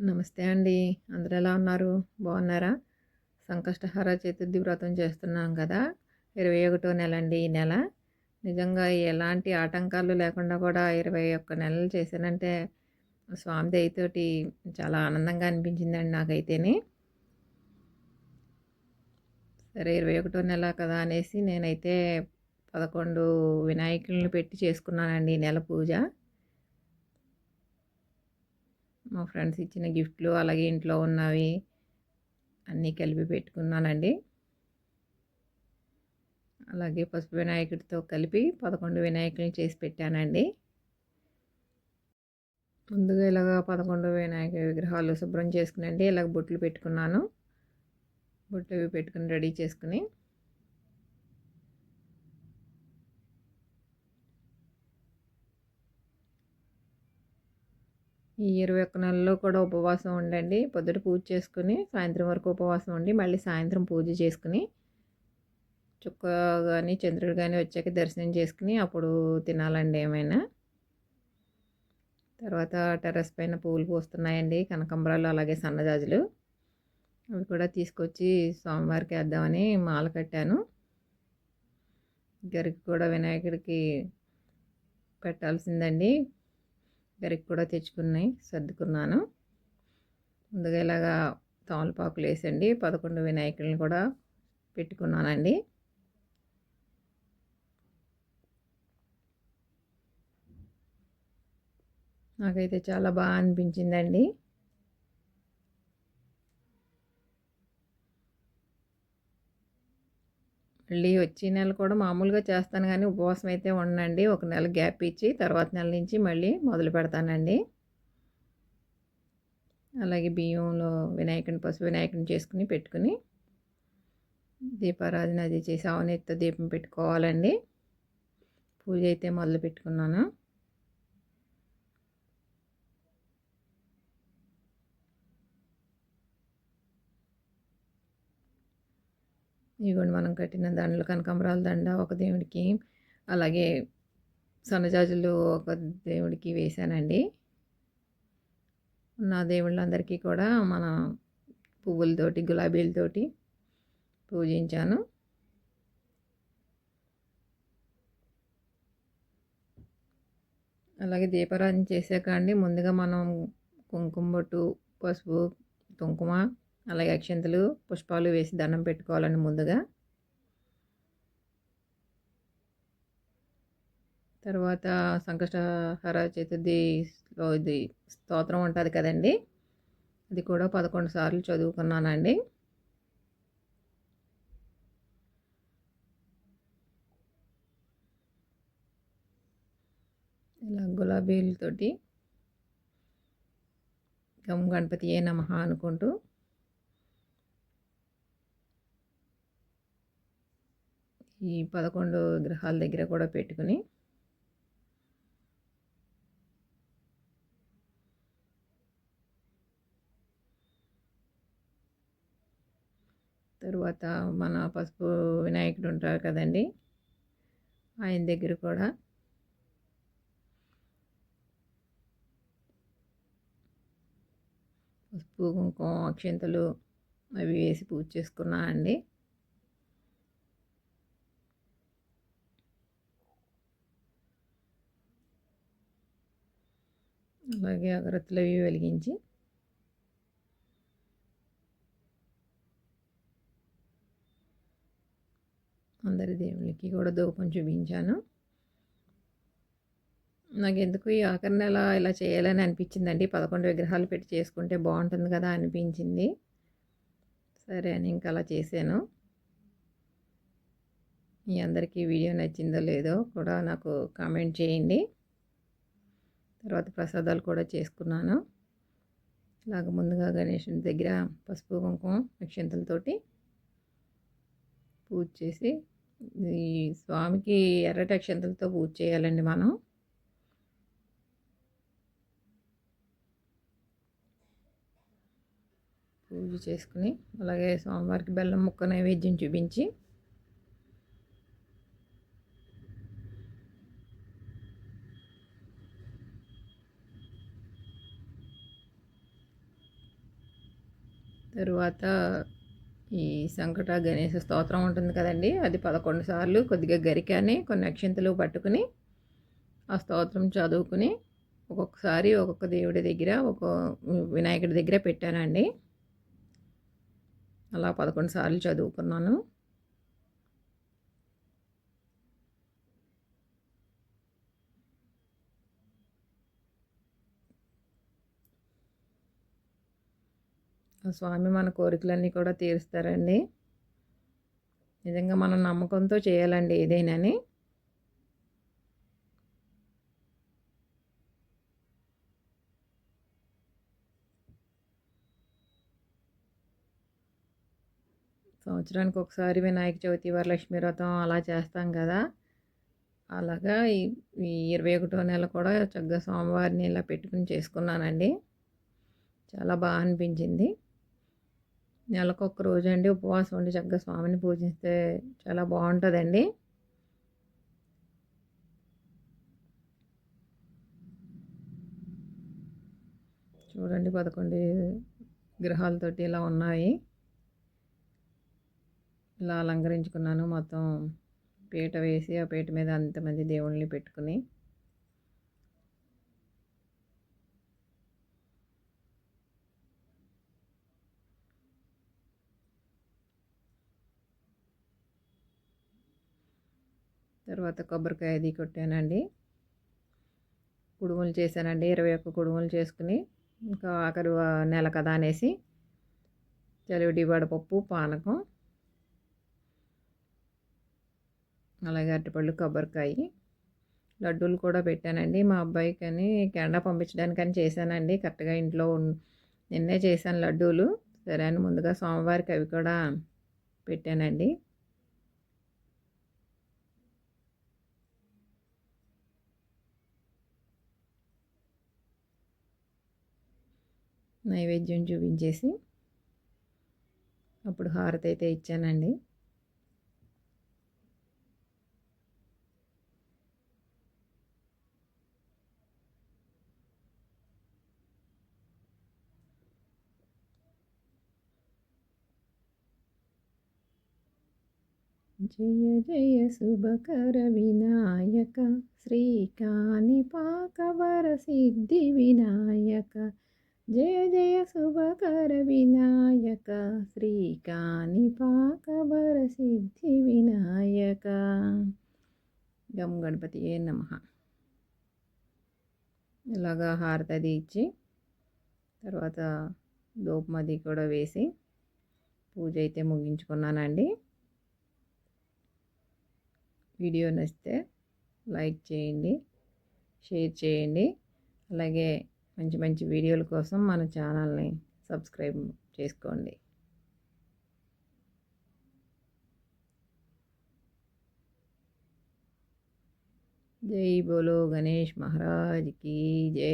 నమస్తే అండి. అందరు ఎలా ఉన్నారు? బాగున్నారా? సంకష్టహార చతుర్థి వ్రతం చేస్తున్నాం కదా. ఇరవై ఒకటో నెల అండి ఈ నెల. నిజంగా ఎలాంటి ఆటంకాలు లేకుండా కూడా ఇరవై ఒక్క నెలలు చేశానంటే స్వామి దయతోటి చాలా ఆనందంగా అనిపించిందండి నాకైతేనే. సరే ఇరవై ఒకటో నెల కదా అనేసి నేనైతే పదకొండు వినాయకులను పెట్టి చేసుకున్నానండి ఈ నెల పూజ. మా ఫ్రెండ్స్ ఇచ్చిన గిఫ్ట్లు అలాగే ఇంట్లో ఉన్నవి అన్నీ కలిపి పెట్టుకున్నానండి. అలాగే పసుపు వినాయకుడితో కలిపి పదకొండు వినాయకులను చేసి పెట్టానండి. ముందుగా ఇలాగ పదకొండు వినాయక విగ్రహాలు శుభ్రం చేసుకునండి. ఇలాగ బొట్లు పెట్టుకున్నాను. బొట్లు అవి పెట్టుకుని రెడీ చేసుకుని ఈ ఇరవై ఒక్క నెలలో కూడా ఉపవాసం ఉండండి. పొద్దుట పూజ చేసుకుని సాయంత్రం వరకు ఉపవాసం ఉండి మళ్ళీ సాయంత్రం పూజ చేసుకుని చుక్క కానీ చంద్రుడు కానీ వచ్చాక దర్శనం చేసుకుని అప్పుడు తినాలండి ఏమైనా. తర్వాత టెర్రస్ పైన పూలు పూస్తున్నాయండి కనకంబరాలు అలాగే సన్నజాజులు. అవి కూడా తీసుకొచ్చి సోమవారికి వేద్దామని మాల కట్టాను. గరికి కూడా వినాయకుడికి పెట్టాల్సిందండి. గరికి కూడా తెచ్చుకున్నాయి సర్దుకున్నాను. ముందుగా ఇలాగా తమలపాకులు వేసండి పదకొండు వినాయకులను కూడా పెట్టుకున్నానండి. నాకైతే చాలా బాగా అనిపించిందండి. మళ్ళీ వచ్చే నెల కూడా మామూలుగా చేస్తాను కానీ ఉపవాసం అయితే ఉండండి ఒక నెల గ్యాప్ ఇచ్చి తర్వాత నెల నుంచి మళ్ళీ మొదలు పెడతానండి. అలాగే బియ్యంలో వినాయకుని పసుపు వినాయకుని చేసుకుని పెట్టుకుని దీపారాధన అది చేసి ఆవునెత్తో దీపం పెట్టుకోవాలండి. పూజ అయితే మొదలు పెట్టుకున్నాను. ఇదిగోండి మనం కట్టిన దండలు కనకాంబరాల దండ ఒక దేవుడికి అలాగే సన్నజాజులు ఒక దేవుడికి వేశానండి. నా దేవుళ్ళందరికీ కూడా మన పువ్వులతోటి గులాబీలతోటి పూజించాను. అలాగే దీపారాధన చేశాక అండి ముందుగా మనం కుంకుమ బొట్టు పసుపు కుంకుమ అలాగే అక్షంతలు పుష్పాలు వేసి దండం పెట్టుకోవాలని ముందుగా. తర్వాత సంకష్టహర చతుర్థిలో ఇది స్తోత్రం ఉంటుంది కదండి. అది కూడా పదకొండు సార్లు చదువుకున్నానండి. ఇలా గులాబీలతోటి గమ్ గణపతి ఏ నమ అనుకుంటూ ఈ పదకొండు గ్రహాల దగ్గర కూడా పెట్టుకుని తరువాత మన పసుపు వినాయకుడు ఉంటారు కదండి ఆయన దగ్గర కూడా పసుపు కుంకుమ అక్షింతలు అవి వేసి పూజ చేసుకున్నా అండి అలాగే అగరత్తులు అవి వెలిగించి అందరి దేవుళ్ళకి కూడా ధూపం చూపించాను. నాకు ఎందుకు ఈ ఆఖరి నెల ఇలా చేయాలని అనిపించిందండి. పదకొండు విగ్రహాలు పెట్టి చేసుకుంటే బాగుంటుంది కదా అనిపించింది. సరే అని ఇంకా అలా చేశాను. మీ అందరికీ వీడియో నచ్చిందో లేదో కూడా నాకు కామెంట్ చేయండి. తర్వాత ప్రసాదాలు కూడా చేసుకున్నాను. ఇలాగ ముందుగా గణేషుని దగ్గర పసుపు కుంకుమ అక్షంతలతోటి పూజ చేసి ఈ స్వామికి ఎర్రటి అక్షంతలతో పూజ చేయాలండి మనం. పూజ చేసుకుని అలాగే స్వామివారికి బెల్లం ముక్క నైవేద్యం చూపించి తరువాత ఈ సంకట గణేశ స్తోత్రం ఉంటుంది కదండి. అది పదకొండు సార్లు కొద్దిగా గరికాని కొన్ని అక్షింతలు పట్టుకుని ఆ స్తోత్రం చదువుకుని ఒక్కొక్కసారి ఒక్కొక్క దేవుడి దగ్గర ఒక వినాయకుడి దగ్గర పెట్టానండి. అలా పదకొండు సార్లు చదువుకున్నాను. స్వామి మన కోరికలన్నీ కూడా తీరుస్తారండి. నిజంగా మనం నమ్మకంతో చేయాలండి ఏదైనాని. సంవత్సరానికి ఒకసారి వినాయక చవితి వరలక్ష్మి వ్రతం అలా చేస్తాం కదా. అలాగా ఈ ఇరవై ఒకటో నెల కూడా చక్కగా సోమవారిని ఇలా పెట్టుకుని చేసుకున్నానండి. చాలా బాగా అనిపించింది. నెలకొక రోజు అండి ఉపవాసం ఉండి చక్కగా స్వామిని పూజిస్తే చాలా బాగుంటుందండి. చూడండి పదకొండు గ్రహాలతోటి ఇలా ఉన్నాయి. ఇలా అలంకరించుకున్నాను మొత్తం పీట వేసి ఆ పీట మీద అంతమంది దేవుళ్ళని పెట్టుకుని. తర్వాత కొబ్బరికాయ అది కొట్టానండి. కుడుములు చేశానండి. ఇరవై ఒక్క కుడుములు చేసుకుని ఇంకా ఆఖరి నెల కదా అనేసి చలివిడి వడపప్పు పానకం అలాగే అరటిపళ్ళు కొబ్బరికాయ లడ్డూలు కూడా పెట్టానండి. మా అబ్బాయికి అని కెనడా పంపించడానికని చేశానండి. కరెక్ట్గా ఇంట్లో నిన్నే చేశాను లడ్డూలు. సరే అని ముందుగా సోమవారికి అవి కూడా పెట్టానండి. నైవేద్యం చూపించేసి అప్పుడు హారతి అయితే ఇచ్చానండి. జయ జయ శుభకర వినాయక శ్రీకాణిపాకవర సిద్ధి వినాయక జయ జయ శుభకర వినాయక శ్రీకాణిపాకవర సిద్ధి వినాయక. గమ్ గణపతి ఏ నమ. ఇలాగా హారతది ఇచ్చి తర్వాత దూపమది కూడా వేసి పూజ అయితే ముగించుకున్నానండి. వీడియో నచ్చితే లైక్ చేయండి షేర్ చేయండి. అలాగే మంచి మంచి వీడియోల కోసం మన ఛానల్ని సబ్స్క్రైబ్ చేసుకోండి. జై బోలో గణేష్ మహారాజ్కి జై.